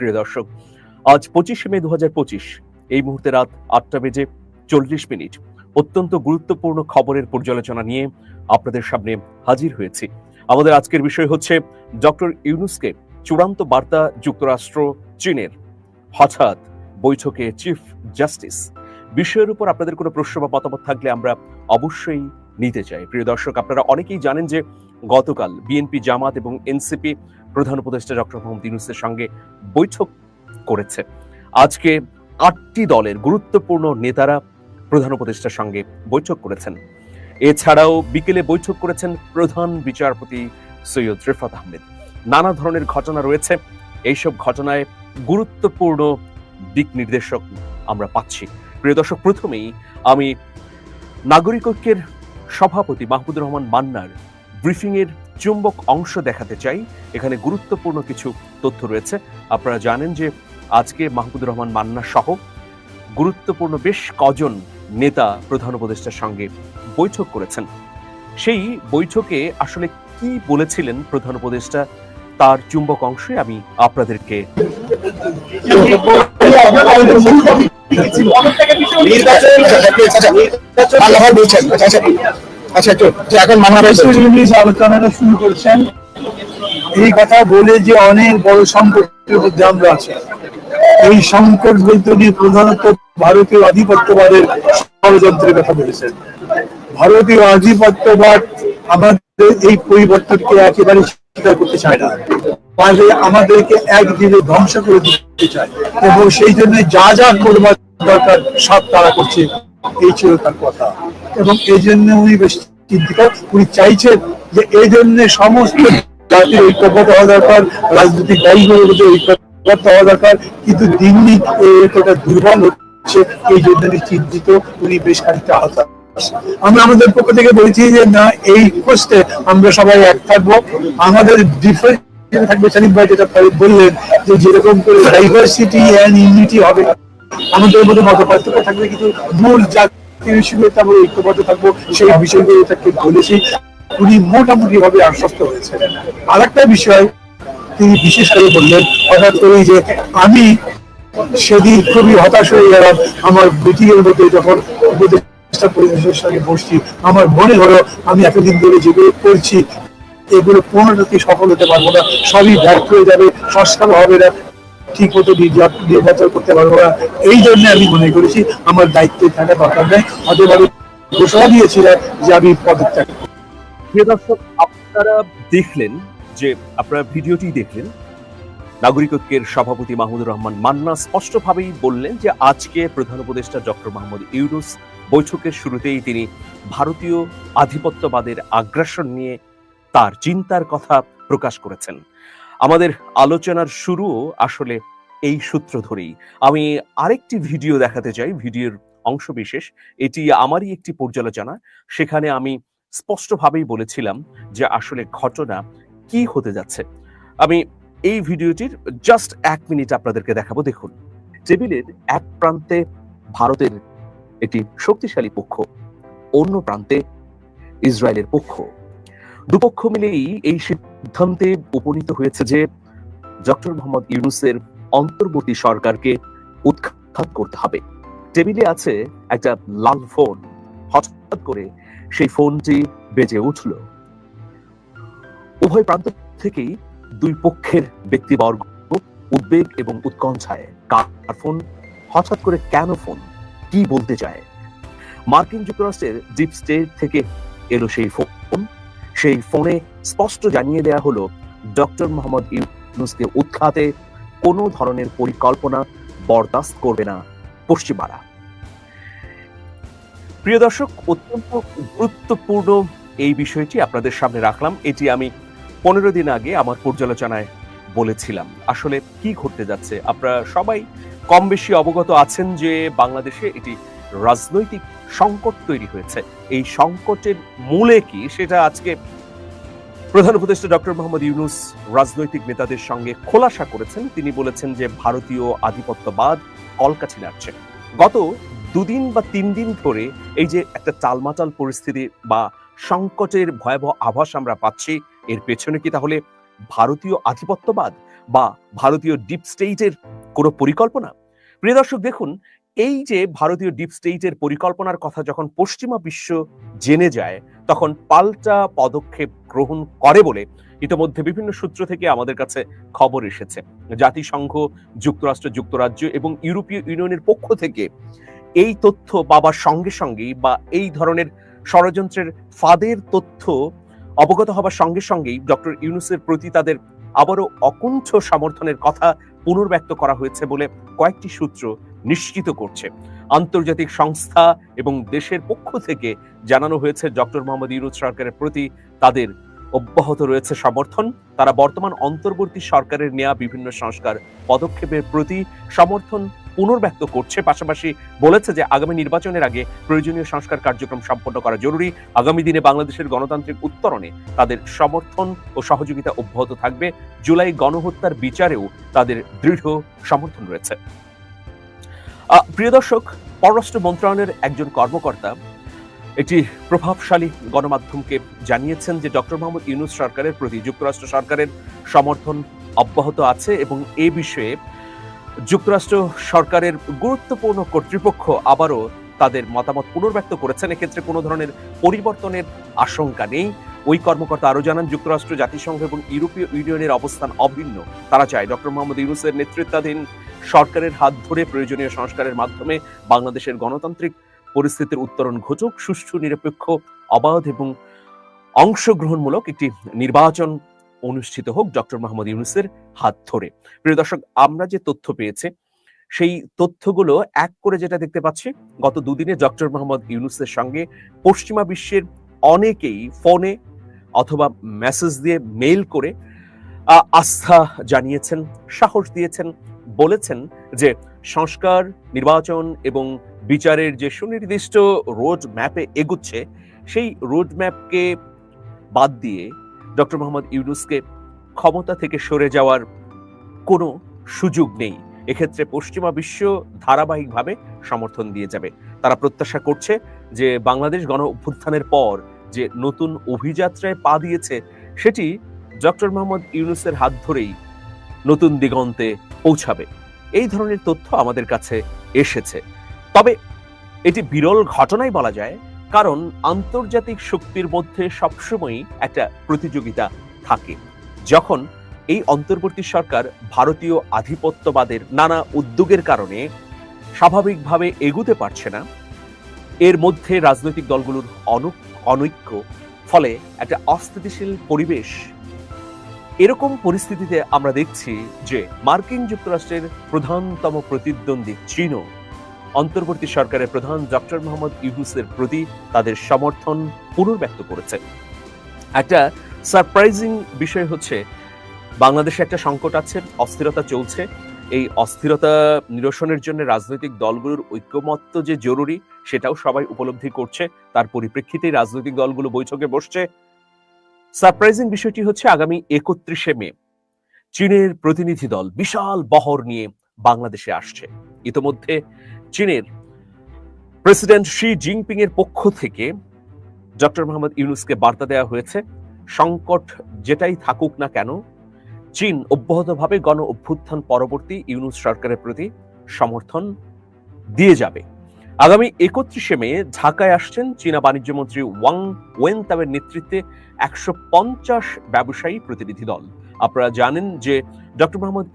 প্রিয় দর্শক, আজ পঁচিশে মে দু এই মুহূর্তে রাত আটটা বেজে চল্লিশ মিনিট। অত্যন্ত গুরুত্বপূর্ণ খবরের পর্যালোচনা নিয়ে আপনাদের সামনে হাজির হয়েছি। আমাদের আজকের বিষয় হচ্ছে ডক্টর ইউনুসকে চূড়ান্ত বার্তা যুক্তরাষ্ট্র, চীনের হঠাৎ বৈঠকে চিফ জাস্টিস। বিষয়ের উপর আপনাদের কোনো প্রশ্ন বা মতামত থাকলে আমরা অবশ্যই নিতে চাই। প্রিয় দর্শক, আপনারা অনেকেই জানেন যে গতকাল বিএনপি জামাত এবং এনসিপি প্রধান উপদেষ্টা ডক্টর মোহাম্মদ ইউনুসের সঙ্গে বৈঠক করেছে। আজকে আটটি দলের গুরুত্বপূর্ণ নেতারা প্রধান উপদেষ্টার সঙ্গে বৈঠক করেছেন। এছাড়াও বিকেলে বৈঠক করেছেন প্রধান বিচারপতি সৈয়দ রেফাত আহমেদ। নানা ধরনের ঘটনা রয়েছে। এইসব ঘটনায় গুরুত্বপূর্ণ দিক নির্দেশক আমরা পাচ্ছি। প্রিয় দর্শক, প্রথমেই আমি নাগরিক ঐক্যের সভাপতি মাহমুদুর রহমান মান্নার ব্রিফিং এর চুম্বক অংশ দেখাতে চাই। এখানে গুরুত্বপূর্ণ কিছু তথ্য রয়েছে। আপনারা জানেন যে আজকে মাহমুদুর রহমান মান্না সহ গুরুত্বপূর্ণ বেশ কজন নেতা প্রধান উপদেষ্টার সঙ্গে বৈঠক করেছেন। সেই বৈঠকে আসলে কি বলেছিলেন প্রধান উপদেষ্টা তার চুম্বক অংশে? আমি আপনাদেরকে বলছেন। আচ্ছা যে এখন মামলা আলোচনাটা শুরু করছেন। এই কথা বলে যে অনেক বড় সংকটের মধ্যে আমরা আছি। এই সংকট বলতে উনি প্রধানত ভারতীয় আধিপত্যবাদের ষড়যন্ত্রের কথা বলেছেন। ভারতীয় আধিপত্যবাদ আমাদের এই পরিবর্তনকে একেবারে স্বীকার করতে চায় না। পারলে আমাদেরকে একদিনে ধ্বংস করে দিতে চায়। এবং সেই জন্য যা যা করবার দরকার সব তারা করছে। এই ছিল তার কথা। এবং এই জন্য উনি বেশ চিন্তিত। উনি চাইছেন যে এই জন্য সমস্ত জাতির ঐক্যবদ্ধ হওয়া দরকার, রাজনৈতিক দলগুলোর মধ্যে ঐক্যবদ্ধ হওয়া দরকার। কিন্তু দিন দিন এই ঐক্যটা দুর্বল হচ্ছে, এই জন্য উনি চিন্তিত। উনি বেশ খানিকটা হতাশ। আমরা আমাদের পক্ষ থেকে বলছি যে, না, এই পোস্টে আমরা সবাই এক থাকব। আমাদের ডিফারেন্ট থাকবে সানিফ ভাই যেটা বললেন যে, যেরকম করে ডাইভার্সিটি অ্যান্ড ইউনিটি হবে। আমাদের মধ্যে মত পার্থক্য থাকবে মূল আমরা ঐক্যবদ্ধ থাকব, সেই বিষয়গুলো তাকে বলেছি উনি মোটামুটি ভাবে আশ্বস্ত আর একটা বিষয় তিনি বিশেষ করে বললেন যে আমি সেদিন খুবই হতাশ হয়ে গেলাম, আমার মিটিং এর মধ্যে যখন উপদেষ্টা পরিবেশের সঙ্গে বসছি, আমার মনে হলো আমি এতদিন ধরে যেগুলো করছি, এগুলো কোনোটাতে সফল হতে পারব না, সবই ব্যর্থ হয়ে যাবে সংস্কার হবে না। ঠিক মতো নির্বাচন করতে পারব না। এই জন্য আমি মনে করেছি, আমার দায়িত্বে থাকা দরকার নেই। অতএব আমি ঘোষণা দিয়েছিলাম যে আমি পদত্যাগ প্রিয় দর্শক, আপনারা দেখলেন যে, আপনারা ভিডিওটি দেখলেন। নাগরিক ঐক্যের সভাপতি মাহমুদুর রহমান মান্না স্পষ্টভাবেই বললেন যে, আজকে প্রধান উপদেষ্টা ডক্টর মাহমুদ ইউনুস বৈঠকের শুরুতেই তিনি ভারতীয় আধিপত্যবাদের আগ্রাসন নিয়ে তার চিন্তার কথা প্রকাশ করেছেন। আমাদের আলোচনার শুরুও আসলে এই সূত্র ধরেই। আমি আরেকটি ভিডিও দেখাতে চাই, ভিডিওর অংশবিশেষ এটি আমারই একটি পর্যালোচনা। সেখানে আমি স্পষ্টভাবেই বলেছিলাম যে আসলে ঘটনা কি হতে যাচ্ছে। আমি এই ভিডিওটির জাস্ট এক মিনিট আপনাদেরকে দেখাবো। দেখুন, টেবিলের এক প্রান্তে ভারতের একটি শক্তিশালী পক্ষ, অন্য প্রান্তে ইসরায়েলের পক্ষ। দুপক্ষ মিলেই এই সিদ্ধান্তে উপনীত হয়েছে যে ডক্টর মোহাম্মদ ইউনুসের অন্তর্বর্তী সরকারকে উৎখাত করতে হবে। টেবিলে আছে একটা লাল ফোন। হঠাৎ করে সেই ফোনটি বেজে উঠল। উভয় প্রান্ত থেকেই দুই পক্ষের ব্যক্তিবর্গ উদ্বেগ এবং উৎকণ্ঠায়, কার ফোন, হঠাৎ করে কেন ফোন, কি বলতে চায়? মার্কিন যুক্তরাষ্ট্রের ডিপ স্টেট থেকে এলো সেই ফোন। সেই ফোনে স্পষ্ট জানিয়ে দেয়া হলো, ডক্টর মোহাম্মদ ইউনুসকে উৎখাতে কোনো ধরনের পরিকল্পনা বরদাস্ত করবে না পশ্চিমারা প্রিয় দর্শক, অত্যন্ত গুরুত্বপূর্ণ এই বিষয়টি আপনাদের সামনে রাখলাম। এটি আমি পনেরো দিন আগে আমার পর্যালোচনায় বলেছিলাম। আসলে কি ঘটতে যাচ্ছে? আপনারা সবাই কম বেশি অবগত আছেন যে বাংলাদেশে এটি রাজনৈতিক সংকট তৈরি হয়েছে। এই সংকটের মূলে কি? সেটা আজকে প্রধান উপদেষ্টা ডক্টর মোহাম্মদ ইউনুস রাজনৈতিক নেতাদের সঙ্গে খোলাসা করেছেন। তিনি বলেছেন যে, ভারতীয় আধিপত্যবাদ কলকাঠি নাড়ছে। গত দুদিন বা তিন দিন ধরে এই যে একটা টালমাটাল পরিস্থিতি বা সংকটের ভয়াবহ আভাস আমরা পাচ্ছি, এর পেছনে কি তাহলে ভারতীয় আধিপত্যবাদ বা ভারতীয় ডিপ স্টেটের কোনো পরিকল্পনা? প্রিয় দর্শক, দেখুন, এই যে ভারতীয় ডিপ স্টেটের পরিকল্পনার কথা যখন পশ্চিমা বিশ্ব জেনে যায় তখন পাল্টা পদক্ষেপ গ্রহণ করে বলে ইতোমধ্যে বিভিন্ন সূত্র থেকে আমাদের কাছে খবর এসেছে। জাতিসংঘ, যুক্তরাষ্ট্র, যুক্তরাজ্য এবং ইউরোপীয় ইউনিয়নের পক্ষ থেকে এই তথ্য পাবার সঙ্গে সঙ্গেই বা এই ধরনের ষড়যন্ত্রের ফাঁদের তথ্য অবগত হবার সঙ্গে সঙ্গেই ডক্টর ইউনুসের প্রতি তাদের আবারও অকুণ্ঠ সমর্থনের কথা পুনর্ব্যক্ত করা হয়েছে বলে কয়েকটি সূত্র নিশ্চিত করছে। আন্তর্জাতিক সংস্থা এবং দেশের পক্ষ থেকে জানানো হয়েছে, ডক্টর মোহাম্মদ ইউনুস সরকারের প্রতি তাদের অব্যাহত রয়েছে সমর্থন। তারা বর্তমান অন্তর্বর্তী সরকারের নেওয়া বিভিন্ন সংস্কার পদক্ষেপের প্রতি সমর্থন পুনর্ব্যক্ত করছে। পাশাপাশি বলেছে যে, আগামী নির্বাচনের আগে প্রয়োজনীয় সংস্কার কার্যক্রম সম্পন্ন করা জরুরি। আগামী দিনে বাংলাদেশের গণতান্ত্রিক উত্তরণে তাদের সমর্থন ও সহযোগিতা অব্যাহত থাকবে। জুলাই গণহত্যার বিচারেও তাদের দৃঢ় সমর্থন রয়েছে। প্রিয় দর্শক, পররাষ্ট্র মন্ত্রণালয়ের একজন কর্মকর্তা একটি প্রভাবশালী গণমাধ্যমকে জানিয়েছেন যে ডক্টর মোহাম্মদ ইউনুস সরকারের প্রতি, যুক্তরাষ্ট্র সরকারের সমর্থন অব্যাহত আছে এবং এ বিষয়ে যুক্তরাষ্ট্র সরকারের গুরুত্বপূর্ণ কর্তৃপক্ষ আবারও তাদের মতামত পুনর্ব্যক্ত করেছেন। এক্ষেত্রে কোনো ধরনের পরিবর্তনের আশঙ্কা নেই। ওই কর্মকর্তা আরও জানান, যুক্তরাষ্ট্র, জাতিসংঘ এবং ইউরোপীয় ইউনিয়নের অবস্থান অভিন্ন। তারা চায় ডক্টর মোহাম্মদ ইউনুসের নেতৃত্বাধীন সরকারের হাত ধরে প্রয়োজনীয় সংস্কারের মাধ্যমে বাংলাদেশের গণতান্ত্রিক পরিস্থিতির উত্তরণ ঘটুক সুষ্ঠু, নিরপেক্ষ, অবাধ এবং অংশগ্রহণমূলক একটি নির্বাচন অনুষ্ঠিত হোক, ডক্টর মোহাম্মদ ইউনুসের হাত ধরে। প্রিয় দর্শক, আমরা যে তথ্য পেয়েছি, সেই তথ্যগুলো এক করে যেটা দেখতে পাচ্ছি, গত দুদিনে ডক্টর মোহাম্মদ ইউনুসের সঙ্গে পশ্চিমা বিশ্বের অনেকেই ফোনে অথবা মেসেজ দিয়ে মেইল করে আস্থা জানিয়েছেন, সাহস দিয়েছেন বলেছেন যে সংস্কার, নির্বাচন এবং বিচারের যে সুনির্দিষ্ট রোড ম্যাপে এগুচ্ছে, সেই রোড ম্যাপকে বাদ দিয়ে ডক্টর মোহাম্মদ ইউনুসকে ক্ষমতা থেকে সরে যাওয়ার কোনো সুযোগ নেই। এক্ষেত্রে পশ্চিমা বিশ্ব ধারাবাহিকভাবে সমর্থন দিয়ে যাবে। তারা প্রত্যাশা করছে যে বাংলাদেশ গণ অভ্যুত্থানের পর যে নতুন অভিযাত্রায় পা দিয়েছে, সেটি ডক্টর মোহাম্মদ ইউনুসের হাত ধরেই নতুন দিগন্তে পৌঁছাবে। এই ধরনের তথ্য আমাদের কাছে এসেছে। তবে এটি বিরল ঘটনাই বলা যায়, কারণ আন্তর্জাতিক শক্তির মধ্যে সবসময়ই একটা প্রতিযোগিতা থাকে, যখন এই অন্তর্বর্তী সরকার ভারতীয় আধিপত্যবাদের নানা উদ্যোগের কারণে স্বাভাবিকভাবে এগুতে পারছে না। এর মধ্যে রাজনৈতিক দলগুলোর অনু অনৈক্য, ফলে একটা অস্থিতিশীল পরিবেশ এরকম পরিস্থিতিতে আমরা দেখছি যে মার্কিন যুক্তরাষ্ট্রের প্রধানতম প্রতিদ্বন্দ্বী চীনও অন্তর্বর্তী সরকারের প্রধান ডক্টর মোহাম্মদ ইউনুসের প্রতি তাদের সমর্থন পুনর্ব্যক্ত করেছে। একটা সারপ্রাইজিং বিষয় হচ্ছে, বাংলাদেশে একটা সংকট আছে, অস্থিরতা চলছে। এই অস্থিরতা নিরসনের জন্য রাজনৈতিক দলগুলোর ঐক্যমত্য যে জরুরি, সেটাও সবাই উপলব্ধি করছে। তার পরিপ্রেক্ষিতে রাজনৈতিক দলগুলো বৈঠকে বসছে। সারপ্রাইজিং বিষয়টি হচ্ছে আগামী একত্রিশে মে। চীনের প্রতিনিধি দল বিশাল বহর নিয়ে বাংলাদেশে আসছে। ইতোমধ্যে চীনের প্রেসিডেন্ট শি জিনপিং এর পক্ষ থেকে ডক্টর মোহাম্মদ ইউনুসকে বার্তা দেওয়া হয়েছে, সংকট যেটাই থাকুক না কেন, চীন অব্যাহতভাবে গণ অভ্যুত্থান পরবর্তী ইউনুস সরকারের প্রতি সমর্থন দিয়ে যাবে। আগামী একত্রিশে মে ঢাকায় আসছেন চীনা বাণিজ্য মন্ত্রী ওয়াং ওয়েনতাবের নেতৃত্বে একশো পঞ্চাশ ব্যবসায়ী প্রতিনিধি দল। আপনারা জানেন যে ডক্টর মোহাম্মদ